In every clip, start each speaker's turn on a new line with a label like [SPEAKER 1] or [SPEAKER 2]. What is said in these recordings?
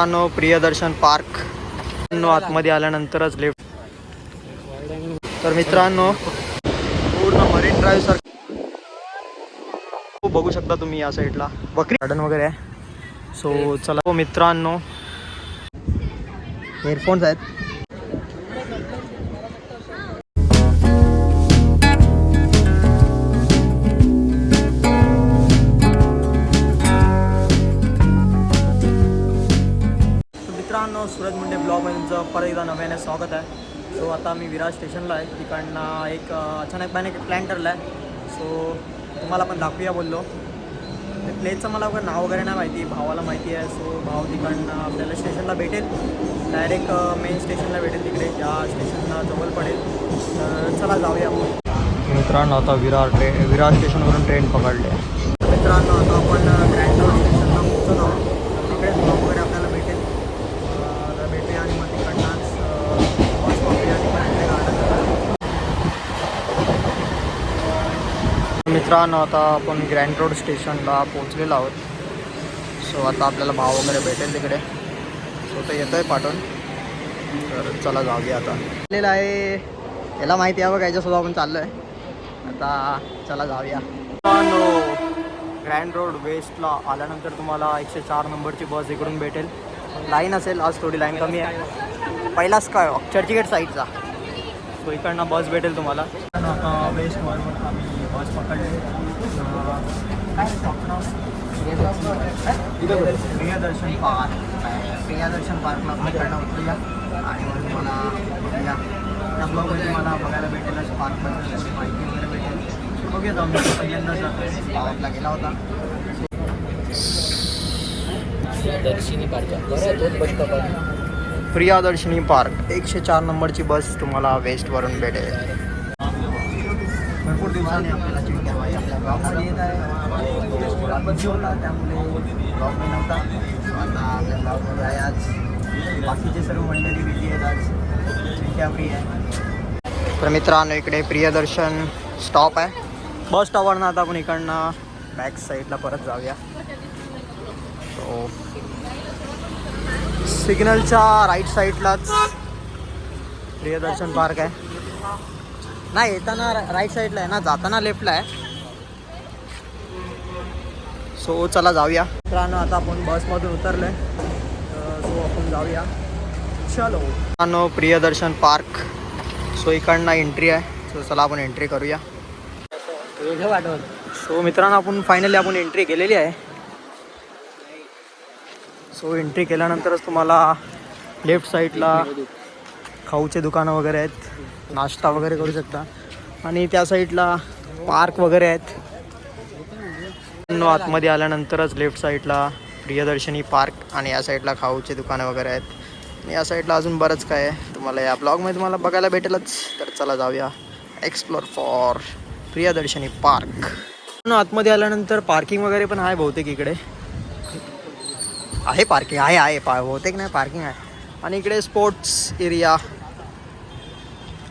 [SPEAKER 1] मित्रांनो प्रियदर्शन पार्क. आतमध्ये आल्यानंतरच लेफ्ट तर मित्रांनो पूर्ण मरीन ड्राईव्ह सर बघू शकता तुम्ही या साईडला बकरी गार्डन वगैरे आहे. सो चला. हो मित्रांनो हेडफोन्स आहेत. मित्रांनो सूरज मुंडे ब्लॉगमध्ये तुमचं परत एकदा नव्याने स्वागत आहे. सो आता मी विराज स्टेशनला आहे. तिकडनं एक अचानक प्लॅन प्लॅन ठरला आहे सो तुम्हाला पण दाखवूया बोललो. ते प्लेसचं मला वगैरे नाव वगैरे नाही माहिती भावाला माहिती आहे. सो भाव तिकडनं आपल्याला स्टेशनला भेटेल. डायरेक्ट मेन स्टेशनला भेटेल तिकडे. ज्या स्टेशनला जवळ पडेल. तर चला जाऊया. आपण मित्रांनो आता विरार ट्रेन विरार स्टेशनवरून ट्रेन पकडले. मित्रांनो आता आपण ग्रँड रोड स्टेशनला पोहोचत आहोत तिकडे ब्लॉग वगैरे आपल्याला भेटेल अं, तर भेटूया आणि मग तिकडनंच बस पकडूया आणि मग तिकडे गार्डन मित्रांनो आता आपण ग्रँड रोड स्टेशनला पोहोचलेलो आहोत. सो आता आपल्याला भाव वगैरे भेटेल तिकडे. सो ते येतो आहे पाठवून. तर चला जाऊया आता. आलेलं आहे. याला माहिती आहे बघा याच्यासोबत आपण चाललो आहे आता चला जाऊया. ग्रँड रोड वेस्टला आल्यानंतर तुम्हाला एकशे चार नंबरची बस इकडून भेटेल. लाईन असेल आज थोडी लाईन कमी आहे. पहिलाच काय चर्चगेट साईडचा सो इकडनं बस भेटेल तुम्हाला. आता वेस्टवरून आम्ही बस पकडली? प्रियदर्शन पार्क. प्रियदर्शन पार्कला इकडनं उतरूया. आणि मग तुम्हाला बघूया. त्या ब्लॉगमध्ये तुम्हाला बघायला भेटेलच पार्कबद्दल थोडी माहिती वगैरे भेटेल. तर बघूया जाऊन. मी पहिल्यांदा जातो गावातला गेला होता.
[SPEAKER 2] दर्शिनी पार्क. बरं दोन बस स्टॉप आहे
[SPEAKER 1] प्रियादर्शनी पार्क. एकशे चार नंबरची बस तुम्हाला वेस्टवरून भेटेल. भरपूर दिवसांनी आपल्याला चिंट्या बाई आपल्या गावामध्ये येत आहे. बंदी होता त्यामुळे ब्लॉग नव्हता. आता आपल्या ब्लॉगमध्ये आहे आज. बाकीचे सर्व मंडळी बिझी आहेत आज. चिंट्या फ्री आहे. तर मित्रांनो इकडे प्रियदर्शन स्टॉप आहे. बस स्टॉपवरनं आता आपण इकडनं बॅक साईडला परत जाऊया. तो सिग्नलच्या राईट साईडलाच प्रियदर्शन पार्क आहे. नाही येताना राईट साईडला आहे ना जाताना लेफ्टला आहे. सो चला जाऊया. मित्रांनो आता आपण बसमधून उतरलो आहे सो आपण जाऊया. चलो. मित्रांनो प्रियदर्शन पार्क. सो इकडनं एंट्री आहे. सो चला आपण एंट्री करूया. सो मित्रांनो आपण फायनली आपण एंट्री केलेली आहे. सो एंट्री केल्यानंतरच तुम्हाला लेफ्ट साईडला खाऊचे दुकानं वगैरे आहेत. नाश्ता वगैरे करू शकता. आणि त्या साईडला पार्क वगैरे आहेत. आतमध्ये आल्यानंतरच लेफ्ट साईडला प्रियदर्शनी पार्क आणि या साईडला खाऊचे दुकानं वगैरे आहेत. आणि या साईडला अजून बरंच काय आहे. तुम्हाला या ब्लॉगमध्ये तुम्हाला बघायला भेटेलच. तर चला जाऊया. Explore for Priyadarshini park. आतमध्ये आल्यानंतर पार्किंग वगैरे पण आहे बहुतेक इकडे. आहे पार्किंग. आहे आहे. पा बहुतेक नाही पार्किंग आहे. आणि इकडे स्पोर्ट्स एरिया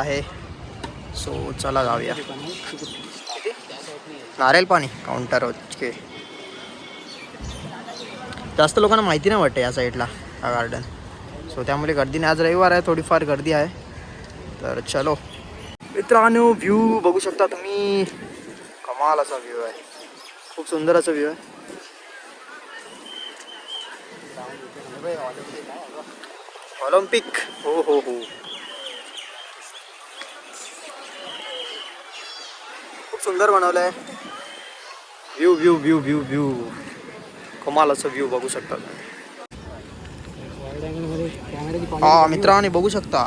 [SPEAKER 1] आहे. सो चला जाऊया. नारेल पाणी काउंटर ओके जास्त लोकांना माहिती नाही वाटते या साईडला हा गार्डन सो त्यामुळे गर्दी नाही. आज रविवार आहे थोडीफार गर्दी आहे. तर चलो. मित्रांनो व्ह्यू बघू शकता तुम्ही. कमाल असा व्ह्यू आहे. खूप सुंदर असा व्ह्यू आहे. ऑलिम्पिक. हो हो हो. खूप सुंदर बनवलं आहे view view view view view कमाल असं व्ह्यू बघू शकता हा मित्रांनो बघू शकता.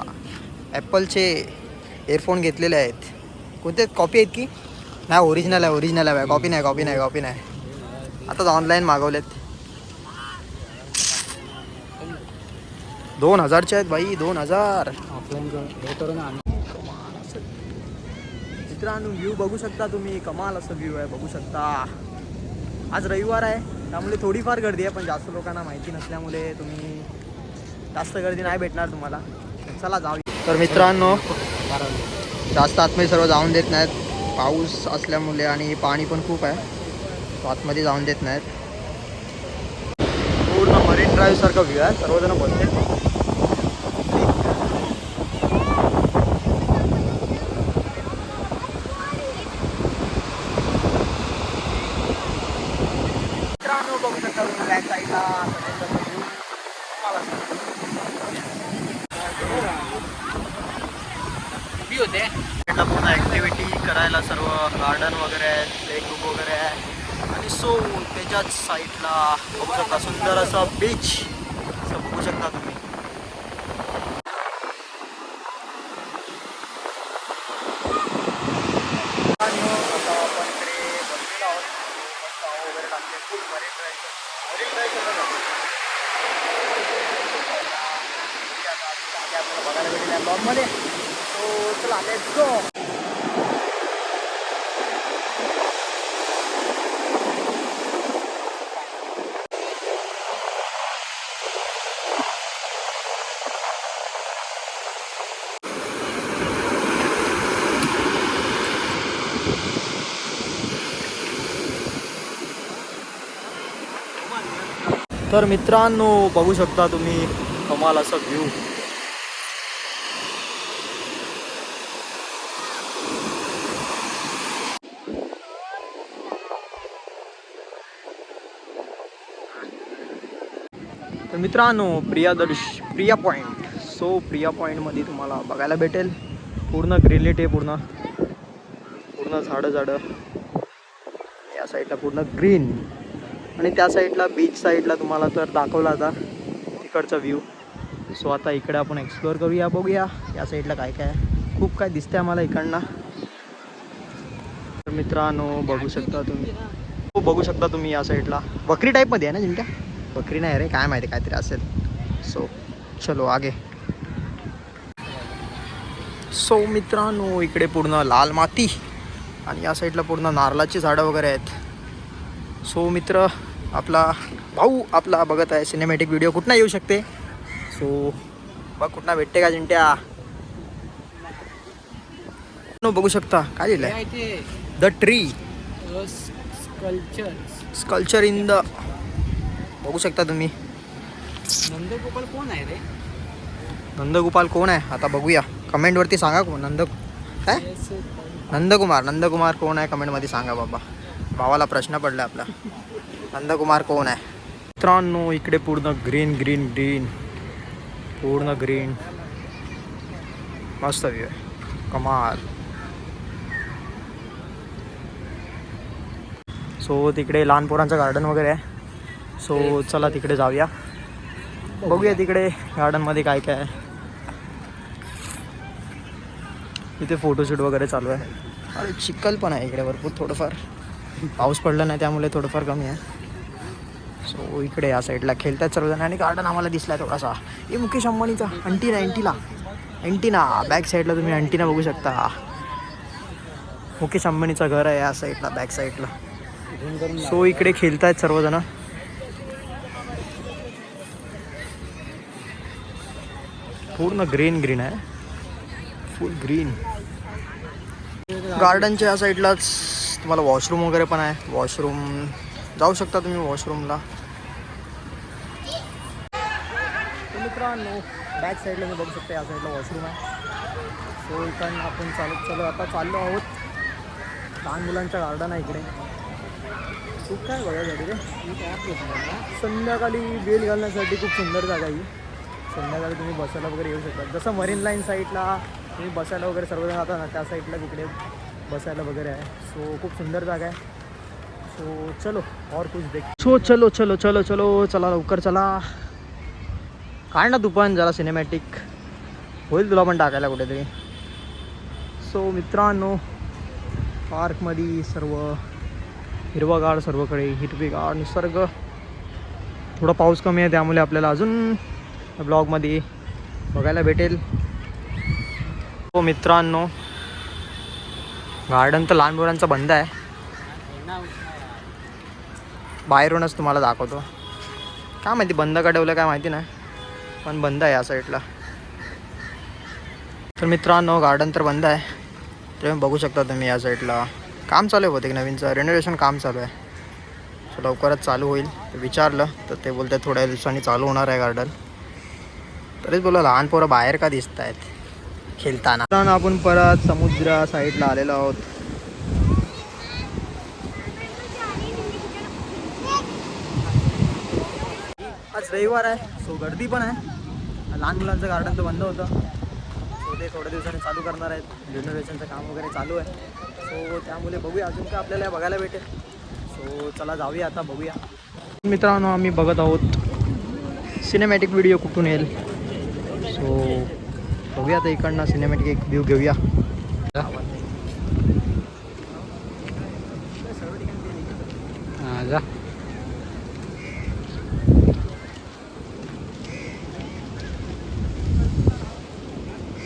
[SPEAKER 1] ॲपलचे एअरफोन घेतलेले आहेत. कोणते कॉपी आहेत की? नाही ओरिजिनल आहे ओरिजिनल आहे. कॉपी नाही कॉपी नाही कॉपी नाही. आताच ऑनलाईन मागवलेत. दोन हजारचे आहेत बाई दोन हजार मित्रांनो व्ह्यू बघू शकता तुम्ही. कमाल असं व्ह्यू आहे बघू शकता. आज रविवार आहे त्यामुळे थोडीफार गर्दी आहे पण जास्त लोकांना माहिती नसल्यामुळे तुम्ही जास्त गर्दी नाही भेटणार तुम्हाला. चला जाऊ तर मित्रांनो जास्त आतमध्ये सर्व जाऊन देत नाहीत. पाऊस असल्यामुळे आणि पाणी पण खूप आहे. तो आतमध्ये जाऊन देत नाहीत. मरीन ड्राईव्ह सारखा व्ह्यू आहे. सर्वजण बोलते पूर्ण ॲक्टिव्हिटी करायला सर्व गार्डन वगैरे आहे प्ले ग्रुप वगैरे आहे. आणि सो त्याच्याच साईडला बघू शकता सुंदर असं बीच असं बघू शकता तुम्ही आणि आता आपण इकडे बसलेलो आहोत मस्त हवा वगैरे टाकते full Marine Drive Marine Drive सगळं झालं. आता आपल्याला बघायला भेटेल या ब्लॉगमध्ये सो चला लेट्स गो तर मित्रांनो बघू शकता तुम्ही कमाल असं व्ह्यू तर मित्रांनो प्रियादर्श प्रिया पॉईंट सो प्रिया पॉईंटमध्ये तुम्हाला बघायला भेटेल. पूर्ण ग्रीनलिट आहे पूर्ण. पूर्ण झाडं झाडं या साईडला पूर्ण ग्रीन आणि त्या साईडला बीच साईडला तुम्हाला तर दाखवला आता तिकडचा व्ह्यू सो आता इकडे आपण एक्सप्लोअर करूया बघूया या साईडला काय काय आहे. खूप काय दिसतंय आम्हाला इकडनं. तर मित्रांनो बघू शकता तुम्ही. हो बघू शकता तुम्ही या साईडला. बकरी टाईपमध्ये आहे ना जिंक्या? बकरी नाही रे काय माहिती काहीतरी असेल. सो चलो आगे. सो मित्रांनो इकडे पूर्ण लाल माती आणि या साईडला पूर्ण नारळाची झाडं वगैरे आहेत. सो मित्र आपला भाऊ आपला बघत आहे सिनेमॅटिक व्हिडिओ कुठनं येऊ शकते? सो बघ कुठनं भेटते का जिंट्या नो बघू शकता. काय लिहिलंय? The tree
[SPEAKER 2] sculpture
[SPEAKER 1] sculpture in the बघू शकता तुम्ही.
[SPEAKER 2] नंदगोपाल कोण आहे रे?
[SPEAKER 1] नंदगोपाल कोण आहे? आता बघूया. कमेंटवरती सांगा कोण नंद काय? नंदकुमार. नंदकुमार कोण आहे? कमेंटमध्ये सांगा बाबा. भावाला प्रश्न पडला आपला. नंदकुमार कोण आहे? मित्रांनो इकडे पूर्ण ग्रीन ग्रीन ग्रीन पूर्ण ग्रीन मस्त व्ह्यू आहे. कमाल. सो तिकडे लहान पोरांचं गार्डन वगैरे आहे. सो चला तिकडे जाऊया. बघूया तिकडे गार्डनमध्ये काय काय आहे. इथे फोटोशूट वगैरे चालू आहे. अरे चिखल पण आहे इकडे भरपूर थोडंफार. पाऊस पडला नाही त्यामुळे थोडंफार कमी आहे. सो इकडे या साईडला खेळतात सर्वजण आणि गार्डन आम्हाला दिसला थोडासा. हे मुकेश अंबानीचा अंटीना अँटीना अँटीना बॅक साईडला तुम्ही अंटीना बघू शकता. मुकेश अंबानीचं घर आहे या साईडला बॅक साईडला सो इकडे खेळतायत सर्वजण. पूर्ण ग्रीन ग्रीन आहे. फुल ग्रीन गार्डनच्या या साईडलाच तुम्हाला वॉशरूम वगैरे पण आहे. वॉशरूम जाऊ शकता तुम्ही वॉशरूमला मित्रांनो बॅक साईडला मी बघू शकता या साईडला वॉशरूम आहे. सो इकडनं आपण चालत चालू आता चाललो आहोत. लहान मुलांचं गार्डन आहे इकडे. खूप काय बघायसाठी रे. संध्याकाळी बेल घालण्यासाठी खूप सुंदर जागा ही. संध्याकाळी तुम्ही बसायला वगैरे येऊ शकता. जसं मरीन लाईन साईडला तुम्ही बसायला वगैरे सर्वजण राहता ना त्या साईडला तिकडे बसायला वगैरे आहे. सो खूप सुंदर जागा आहे. सो चलो और कुछ देख सो चलो चलो चलो चलो चला लवकर चला. काय ना तू पण जरा सिनेमॅटिक होईल तुला पण टाकायला कुठेतरी. सो मित्रांनो पार्कमध्ये सर्व हिरवागार सर्वकडे हिरवीगाड निसर्ग. थोडा पाऊस कमी आहे त्यामुळे आपल्याला अजून ब्लॉगमध्ये बघायला भेटेल. हो मित्रांनो गार्डन तर लहान मुलांचा बंद आहे. बाहेरूनच तुम्हाला दाखवतो. काय माहिती बंद का ठेवलं काय माहिती नाही. पण बंद आहे या साईडला. तर मित्रांनो गार्डन तर बंद आहे. तुम्ही बघू शकता तुम्ही या साईडला. काम चालू आहे बहुतेक नवीनचं. रेनोव्हेशन काम चालू आहे. सो लवकरच चालू होईल. विचारलं तर ते बोलतात थोड्या दिवसांनी चालू होणार आहे गार्डन तरीच बोला लहान पोरं बाहेर का दिसत आहेत खेळताना? आपण परत समुद्र साईडला आलेलो आहोत. आज रविवार आहे सो गर्दी पण आहे. लहान मुलांचं गार्डन तर बंद होतं. सो ते थोड्या दिवसांनी चालू करणार आहेत. रिनोव्हेशनचं काम वगैरे चालू आहे. सो त्यामुळे बघूया अजून काय आपल्याला बघायला भेटेल. सो चला जाऊया आता बघूया. मित्रांनो आम्ही बघत आहोत सिनेमॅटिक व्हिडिओ कुठून येईल. सो बघूया आता इकडनं सिनेमॅटिक एक व्ह्यू घेऊया.
[SPEAKER 2] जा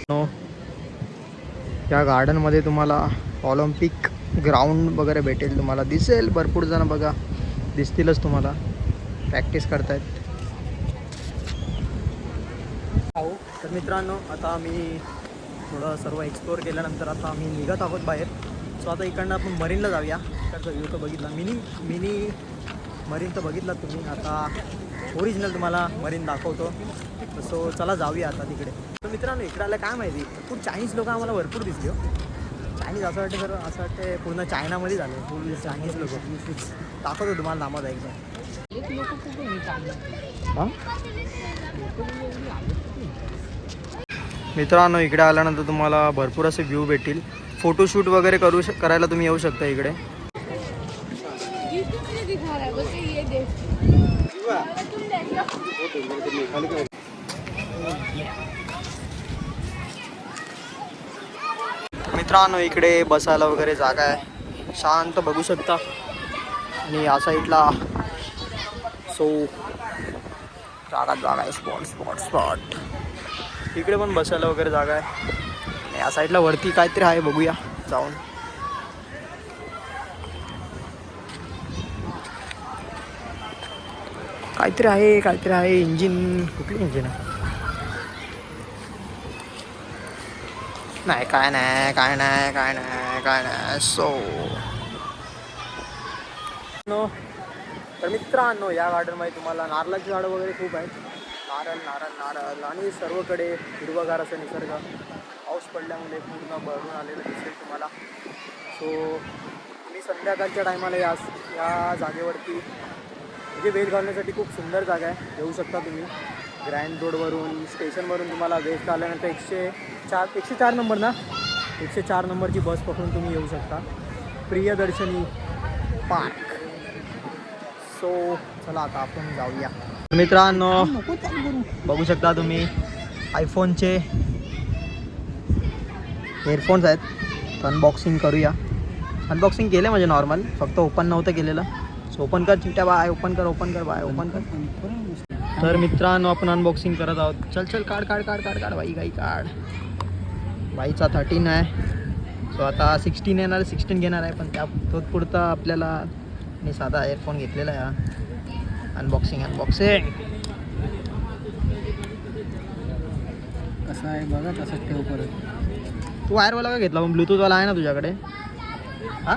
[SPEAKER 1] नो या गार्डनमध्ये तुम्हाला ऑलिम्पिक ग्राउंड वगैरे भेटेल तुम्हाला दिसेल. भरपूर जण बघा दिसतीलच तुम्हाला. प्रॅक्टिस करतायत. तर मित्रांनो आता आम्ही थोडं सर्व एक्सप्लोअर केल्यानंतर आता आम्ही निघत आहोत बाहेर. सो आता इकडनं आपण मरीनला जाऊया. इकडचा व्ह्यू तर बघितला. मिनी मिनी मरीन तर बघितला तुम्ही. आता ओरिजिनल तुम्हाला मरीन दाखवतो. सो चला जाऊया आता तिकडे. तर मित्रांनो इकडे आलं काय माहिती? खूप चायनीज लोक आम्हाला भरपूर दिसले हो. चायनीज असं वाटतं सर असं वाटतं पूर्ण चायनामध्ये झालं. फुल चायनीज लोक. दाखवतो तुम्हाला नामात एकदम हां? मित्रांनो इकडे आल्यानंतर तुम्हाला भरपूर असे व्ह्यू भेटतील. फोटोशूट वगैरे करू श करायला तुम्ही येऊ शकता इकडे
[SPEAKER 3] जिसको मुझे दिखा रहा है बोलते ये देख तुम देखो
[SPEAKER 1] मित्रांनो इकडे बसायला वगैरे जागा आहे. शांत बघू शकता. आणि या साईडला. सो जागा जागा आहे. स्पॉट स्पॉट स्पॉट इकडे पण बसायला वगैरे जागा आहे. आणि या साईडला वरती काहीतरी आहे बघूया. जाऊन. काहीतरी आहे काहीतरी आहे. इंजिन कुठली इंजिन आहे? नाही काय नाही काय नाही काय नाही काय नाही सो नो तर मित्रांनो या गार्डनमध्ये तुम्हाला नारळाची झाडं वगैरे खूप आहेत. नारळ नारळ नारळ. आणि सर्वकडे हिरवगार असं निसर्ग. पाऊस पडल्यामुळे पूर्ण भरून आलेलं दिसेल तुम्हाला. सो तुम्ही संध्याकाळच्या टायमाला या या जागेवरती म्हणजे वेळ घालण्यासाठी खूप सुंदर जागा आहे. येऊ शकता तुम्ही. ग्रँड रोडवरून स्टेशनवरून तुम्हाला वेस्ट आल्यानंतर एकशे चार एकशे चार नंबर ना? एकशे चार नंबरची बस पकडून तुम्ही येऊ शकता. प्रियदर्शनी पार्क. सो चला आता आपण जाऊया. मित्रांनो बघू शकता तुम्ही आयफोनचे हेडफोन्स आहेत. अनबॉक्सिंग करूया. अनबॉक्सिंग केलं म्हणजे नॉर्मल फक्त ओपन नव्हतं केलेलं. सो ओपन कर चिमट्या बाय ओपन कर ओपन कर बाय ओपन कर. तर मित्रांनो आपण अनबॉक्सिंग करत आहोत. चल चल काढ काढ काढ काढ काढ बाई गाई काढ. बाईचा थर्टीन आहे. सो आता सिक्स्टीन येणार सिक्स्टीन घेणार आहे पण त्या तो पुढचा आपल्याला मी साधा एअरफोन घेतलेला आहे हा. अनबॉक्सिंग अनबॉक्सिंग
[SPEAKER 2] कसं आहे बघा तसंच ठेव परत.
[SPEAKER 1] तू वायरवाला का घेतला? मग ब्लूटूथवाला आहे ना तुझ्याकडे? हा?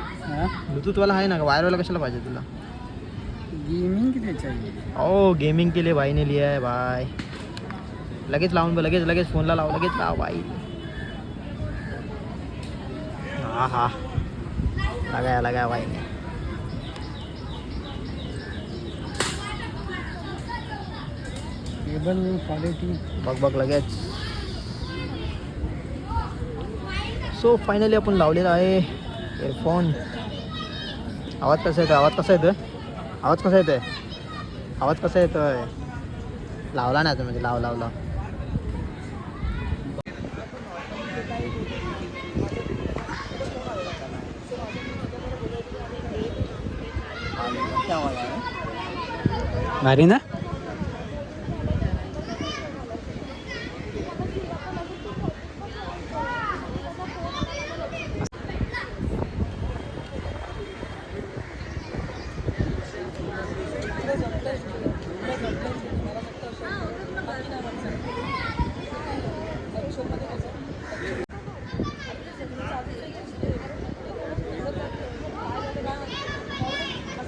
[SPEAKER 1] ब्लूटूथवाला आहे ना का? वायरवाला कशाला पाहिजे तुला?
[SPEAKER 2] गेमिंग किती चाहिए
[SPEAKER 1] ओ गेमिंग के लिए भाई ने लिया है भाई. लगेच लावून लगेच लगेच फोनला लाव लगेच लाव भाई. हा हा लगाया लगाया भाई ने.
[SPEAKER 2] केबल क्वालिटी
[SPEAKER 1] बघ बघ लगेच. सो फायनली आपण लावलेला आहे एअरफोन आवाज कसा येतो आवाज कसा येतोय? आवाज कसा येतोय? आवाज कसा येतोय? लावला नाही म्हणजे लाव लाव लाव.
[SPEAKER 2] भारी ना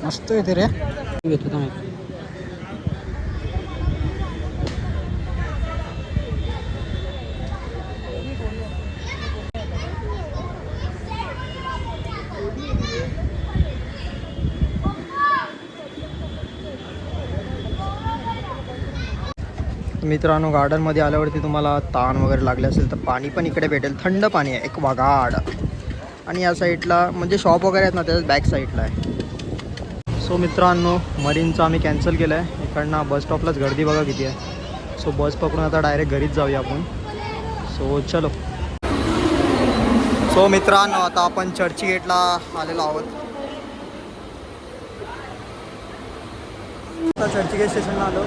[SPEAKER 1] मस्त येते रे
[SPEAKER 2] घेतो माहिती
[SPEAKER 1] मित्रांनो गार्डनमध्ये आल्यावरती तुम्हाला ताण वगैरे लागले असेल तर पाणी पण इकडे भेटेल. थंड पाणी आहे एक वाघाड. आणि या साईडला म्हणजे शॉप वगैरे आहेत ना त्याच्या बॅक साईडला आहे. सो मित्रांनो मरीनचं आम्ही कॅन्सल केलं आहे इकडनं बस स्टॉपलाच गर्दी बघा किती आहे. सो बस पकडून आता डायरेक्ट घरीच जाऊया आपण. सो चलो. सो मित्रांनो आता आपण चर्ची गेटला आलेलो आहोत. आता चर्चगेट स्टेशनला आलो.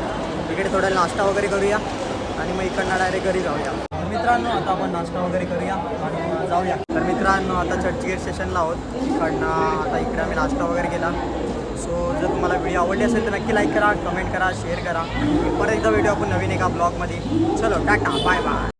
[SPEAKER 1] तिकडे थोडा नाश्ता वगैरे करूया आणि मग इकडनं डायरेक्ट घरी जाऊया. मित्रांनो आता आपण नाश्ता वगैरे करूया आणि जाऊया. तर मित्रांनो आता चर्चगेट स्टेशनला आहोत. इकडनं आता इकडे आम्ही नाश्ता वगैरे केला. सो जर तुम्हाला व्हिडिओ आवडली असेल तर नक्की लाईक करा कमेंट करा शेअर करा. परत एकदा व्हिडिओ आपण नवीन एका ब्लॉगमध्ये चलो टाटा बाय बाय